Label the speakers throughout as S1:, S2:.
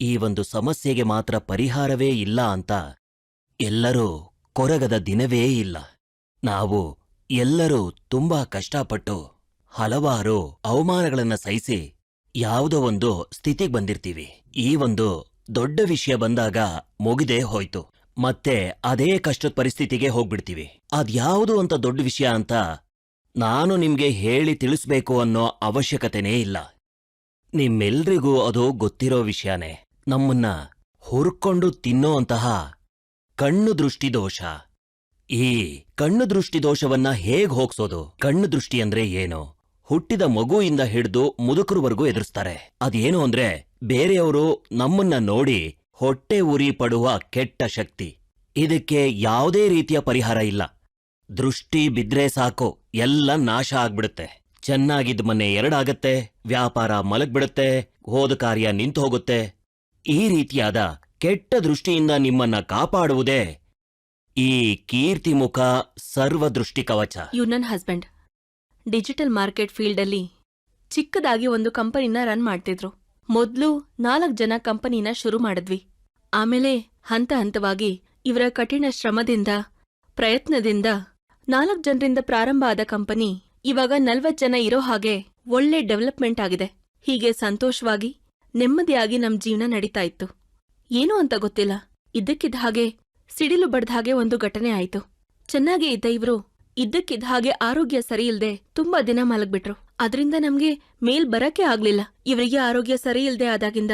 S1: ಈ ಒಂದು ಸಮಸ್ಯೆಗೆ ಮಾತ್ರ ಪರಿಹಾರವೇ ಇಲ್ಲ ಅಂತ ಎಲ್ಲರೂ ಕೊರಗದ ದಿನವೇ ಇಲ್ಲ. ನಾವು ಎಲ್ಲರೂ ತುಂಬಾ ಕಷ್ಟಪಟ್ಟು ಹಲವಾರು ಅವಮಾನಗಳನ್ನು ಸಹಿಸಿ ಯಾವುದೋ ಒಂದು ಸ್ಥಿತಿಗೆ ಬಂದಿರ್ತೀವಿ. ಈ ಒಂದು ದೊಡ್ಡ ವಿಷಯ ಬಂದಾಗ ಮುಗಿದೇ ಹೋಯ್ತು. ಮತ್ತೆ ಅದೇ ಕಷ್ಟದ ಪರಿಸ್ಥಿತಿಗೆ ಹೋಗ್ಬಿಡ್ತೀವಿ. ಅದ್ಯಾವುದು ಅಂತ ದೊಡ್ಡ ವಿಷಯ ಅಂತ ನಾನು ನಿಮ್ಗೆ ಹೇಳಿ ತಿಳಿಸ್ಬೇಕು ಅನ್ನೋ ಅವಶ್ಯಕತೆನೇ ಇಲ್ಲ. ನಿಮ್ಮೆಲ್ರಿಗೂ ಅದು ಗೊತ್ತಿರೋ ವಿಷಯನೇ. ನಮ್ಮನ್ನ ಹುರ್ಕೊಂಡು ತಿನ್ನೋ ಅಂತಹ ಕಣ್ಣು ದೃಷ್ಟಿ ದೋಷ. ಈ ಕಣ್ಣು ದೃಷ್ಟಿ ದೋಷವನ್ನ ಹೇಗ್ ಹೋಗ್ಸೋದು? ಕಣ್ಣು ದೃಷ್ಟಿ ಅಂದ್ರೆ ಏನು? ಹುಟ್ಟಿದ ಮಗುವಿಂದ ಹಿಡಿದು ಮುದುಕರವರೆಗೂ ಎದುರಿಸ್ತಾರೆ. ಅದೇನು ಅಂದ್ರೆ ಬೇರೆಯವರು ನಮ್ಮನ್ನ ನೋಡಿ ಹೊಟ್ಟೆ ಉರಿ ಪಡುವ ಕೆಟ್ಟ ಶಕ್ತಿ. ಇದಕ್ಕೆ ಯಾವುದೇ ರೀತಿಯ ಪರಿಹಾರ ಇಲ್ಲ. ದೃಷ್ಟಿ ಬಿದ್ರೆ ಸಾಕು, ಎಲ್ಲ ನಾಶ ಆಗ್ಬಿಡುತ್ತೆ. ಚೆನ್ನಾಗಿದ್ದ ಮನೆ ಎರಡಾಗತ್ತೆ, ವ್ಯಾಪಾರ ಮಲಗ್ಬಿಡುತ್ತೆ, ಹೋದ ಕಾರ್ಯ ನಿಂತು ಹೋಗುತ್ತೆ. ಈ ರೀತಿಯಾದ ಕೆಟ್ಟ ದೃಷ್ಟಿಯಿಂದ ನಿಮ್ಮನ್ನ ಕಾಪಾಡುವುದೇ ಈ ಕೀರ್ತಿಮುಖ ಸರ್ವದೃಷ್ಟಿ ಕವಚ.
S2: ಇವ್ ನನ್ ಹಸ್ಬೆಂಡ್ ಡಿಜಿಟಲ್ ಮಾರ್ಕೆಟ್ ಫೀಲ್ಡಲ್ಲಿ ಚಿಕ್ಕದಾಗಿ ಒಂದು ಕಂಪನಿನ ರನ್ ಮಾಡ್ತಿದ್ರು. ಮೊದ್ಲು ನಾಲ್ಕ್ ಜನ ಕಂಪನಿನ ಶುರು ಮಾಡಿದ್ವಿ. ಆಮೇಲೆ ಹಂತ ಹಂತವಾಗಿ ಇವರ ಕಠಿಣ ಶ್ರಮದಿಂದ, ಪ್ರಯತ್ನದಿಂದ ನಾಲ್ಕ್ ಜನರಿಂದ ಪ್ರಾರಂಭ ಆದ ಕಂಪನಿ ಇವಾಗ ನಲ್ವತ್ ಜನ ಇರೋ ಹಾಗೆ ಒಳ್ಳೆ ಡೆವಲಪ್ಮೆಂಟ್ ಆಗಿದೆ. ಹೀಗೆ ಸಂತೋಷವಾಗಿ ನೆಮ್ಮದಿಯಾಗಿ ನಮ್ ಜೀವನ ನಡೀತಾ ಇತ್ತು. ಏನು ಅಂತ ಗೊತ್ತಿಲ್ಲ. ಇದ್ದಕ್ಕಿದ್ದ ಹಾಗೆ ಸಿಡಿಲು ಬಡ್ದ ಹಾಗೆ ಒಂದು ಘಟನೆ ಆಯ್ತು. ಚೆನ್ನಾಗೇ ಇದ್ದ ಇವ್ರು. ಇದ್ದಕ್ಕಿದ್ದ ಹಾಗೆ ಆರೋಗ್ಯ ಸರಿಯಿಲ್ದೆ ತುಂಬಾ ದಿನ ಮಲಗ್ಬಿಟ್ರು. ಅದರಿಂದ ನಮ್ಗೆ ಮೇಲ್ ಬರಕ್ಕೆ ಆಗ್ಲಿಲ್ಲ. ಇವರಿಗೆ ಆರೋಗ್ಯ ಸರಿ ಇಲ್ದೆ ಆದಾಗಿಂದ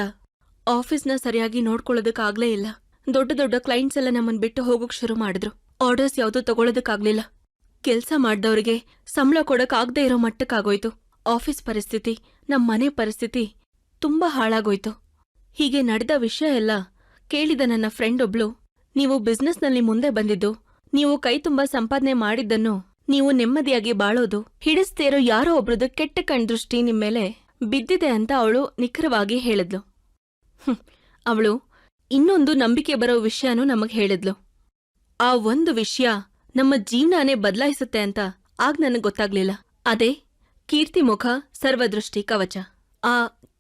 S2: ಆಫೀಸ್ನ ಸರಿಯಾಗಿ ನೋಡ್ಕೊಳ್ಳೋದಕ್ಕಾಗ್ಲೇ ಇಲ್ಲ. ದೊಡ್ಡ ದೊಡ್ಡ ಕ್ಲೈಂಟ್ಸ್ ಎಲ್ಲ ನಮ್ಮನ್ ಬಿಟ್ಟು ಹೋಗೋಕ್ ಶುರು ಮಾಡಿದ್ರು. ಆರ್ಡರ್ಸ್ ಯಾವ್ದು ತಗೊಳ್ಳೋದಕ್ಕಾಗ್ಲಿಲ್ಲ ಕೆಲ್ಸ ಮಾಡ್ದವ್ರಿಗೆ ಸಂಬಳ ಕೊಡಕ್ ಆಗದೆ ಇರೋ ಮಟ್ಟಕ್ಕಾಗೋಯ್ತು. ಆಫೀಸ್ ಪರಿಸ್ಥಿತಿ, ನಮ್ ಮನೆ ಪರಿಸ್ಥಿತಿ ತುಂಬಾ ಹಾಳಾಗೋಯ್ತು. ಹೀಗೆ ನಡೆದ ವಿಷಯ ಎಲ್ಲ ಕೇಳಿದ ನನ್ನ ಫ್ರೆಂಡ್ ಒಬ್ಳು, ನೀವು ಬಿಸ್ನೆಸ್ನಲ್ಲಿ ಮುಂದೆ ಬಂದಿದ್ದು, ನೀವು ಕೈ ತುಂಬಾ ಸಂಪಾದನೆ ಮಾಡಿದ್ದನ್ನು ನೀವು ನೆಮ್ಮದಿಯಾಗಿ ಬಾಳೋದು. ಹಿಡಿಸ್ತೇರೋ ಯಾರೋ ಒಬ್ರದ್ದು ಕೆಟ್ಟ ಕಣ್ದೃಷ್ಟಿ ನಿಮ್ಮೇಲೆ ಬಿದ್ದಿದೆ ಅಂತ ಅವಳು ನಿಖರವಾಗಿ ಹೇಳಿದ್ಲು. ಅವಳು ಇನ್ನೊಂದು ನಂಬಿಕೆ ಬರೋ ವಿಷಯನೂ ನಮಗ್ ಹೇಳಿದ್ಲು. ಆ ಒಂದು ವಿಷಯ ನಮ್ಮ ಜೀವನನೇ ಬದಲಾಯಿಸುತ್ತೆ ಅಂತ ಆಗ ನನಗೆ ಗೊತ್ತಾಗ್ಲಿಲ್ಲ. ಅದೇ ಕೀರ್ತಿಮುಖ ಸರ್ವದೃಷ್ಟಿ ಕವಚ. ಆ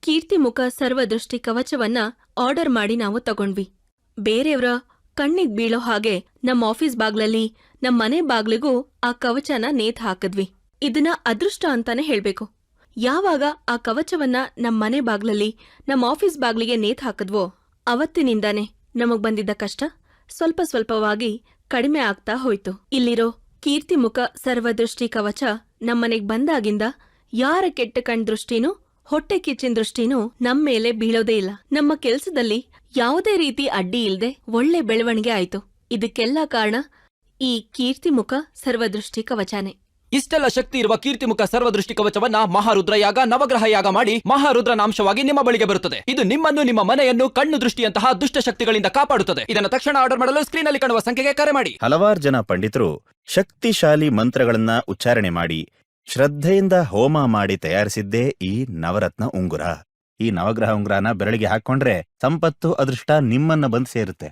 S2: ಕೀರ್ತಿಮುಖ ಸರ್ವದೃಷ್ಟಿ ಕವಚವನ್ನ ಆರ್ಡರ್ ಮಾಡಿ ನಾವು ತಗೊಂಡ್ವಿ. ಬೇರೆಯವರ ಕಣ್ಣಿಗ್ ಬೀಳೋ ಹಾಗೆ ನಮ್ಮ ಆಫೀಸ್ ಬಾಗ್ಲಲ್ಲಿ, ನಮ್ಮ ಮನೆ ಬಾಗ್ಲಿಗೂ ಆ ಕವಚನ ನೇತ್ ಹಾಕಿದ್ವಿ. ಇದನ್ನ ಅದೃಷ್ಟ ಅಂತಾನೆ ಹೇಳ್ಬೇಕು. ಯಾವಾಗ ಆ ಕವಚವನ್ನ ನಮ್ಮ ಮನೆ ಬಾಗ್ಲಲ್ಲಿ, ನಮ್ಮ ಆಫೀಸ್ ಬಾಗ್ಲಿಗೆ ನೇತ್ ಹಾಕಿದ್ವೋ, ಅವತ್ತಿನಿಂದಾನೆ ನಮಗ್ ಬಂದಿದ್ದ ಕಷ್ಟ ಸ್ವಲ್ಪ ಸ್ವಲ್ಪವಾಗಿ ಕಡಿಮೆ ಆಗ್ತಾ ಹೋಯ್ತು. ಇಲ್ಲಿರೋ ಕೀರ್ತಿಮುಖ ಸರ್ವದೃಷ್ಟಿ ಕವಚ ನಮ್ಮನೆಗ್ ಬಂದಾಗಿಂದ ಯಾರ ಕೆಟ್ಟ ಕಣ್ ದೃಷ್ಟಿನೂ ಹೊಟ್ಟೆ ಕಿಚ್ಚಿನ ದೃಷ್ಟಿನೂ ನಮ್ಮ ಮೇಲೆ ಬೀಳೋದೇ ಇಲ್ಲ. ನಮ್ಮ ಕೆಲಸದಲ್ಲಿ ಯಾವುದೇ ರೀತಿ ಅಡ್ಡಿ ಇಲ್ಲದೆ ಒಳ್ಳೆ ಬೆಳವಣಿಗೆ ಆಯ್ತು. ಇದಕ್ಕೆಲ್ಲ ಕಾರಣ ಈ ಕೀರ್ತಿಮುಖ ಸರ್ವದೃಷ್ಟಿ ಕವಚಾನೆ
S3: ಇಷ್ಟೆಲ್ಲ ಶಕ್ತಿ ಇರುವ ಕೀರ್ತಿಮುಖ ಸರ್ವದೃಷ್ಟಿ ಕವಚವನ್ನ ಮಹಾರುದ್ರ ಯಾಗ ನವಗ್ರಹ ಯಾಗ ಮಾಡಿ ಮಹಾರುದ್ರನಾಂಶವಾಗಿ ನಿಮ್ಮ ಬಳಿಗೆ ಬರುತ್ತದೆ. ಇದು ನಿಮ್ಮನ್ನು ನಿಮ್ಮ ಮನೆಯನ್ನು ಕಣ್ಣು ದೃಷ್ಟಿಯಂತಹ ದುಷ್ಟ ಶಕ್ತಿಗಳಿಂದ ಕಾಪಾಡುತ್ತದೆ. ಇದನ್ನು ತಕ್ಷಣ ಆರ್ಡರ್ ಮಾಡಲು ಸ್ಕ್ರೀನ್ ಅಲ್ಲಿ ಕಾಣುವ ಸಂಖ್ಯೆಗೆ ಕರೆ ಮಾಡಿ.
S4: ಹಲವಾರು ಜನ ಪಂಡಿತರು ಶಕ್ತಿಶಾಲಿ ಮಂತ್ರಗಳನ್ನ ಉಚ್ಚಾರಣೆ ಮಾಡಿ ಶ್ರದ್ಧೆಯಿಂದ ಹೋಮ ಮಾಡಿ ತಯಾರಿಸಿದ್ದೇ ಈ ನವರತ್ನ ಉಂಗುರ. ಈ ನವಗ್ರಹ ಉಂಗುರನ ಬೆರಳಿಗೆ ಹಾಕೊಂಡ್ರೆ ಸಂಪತ್ತು, ಅದೃಷ್ಟ ನಿಮ್ಮನ್ನ ಬಂದು ಸೇರುತ್ತೆ.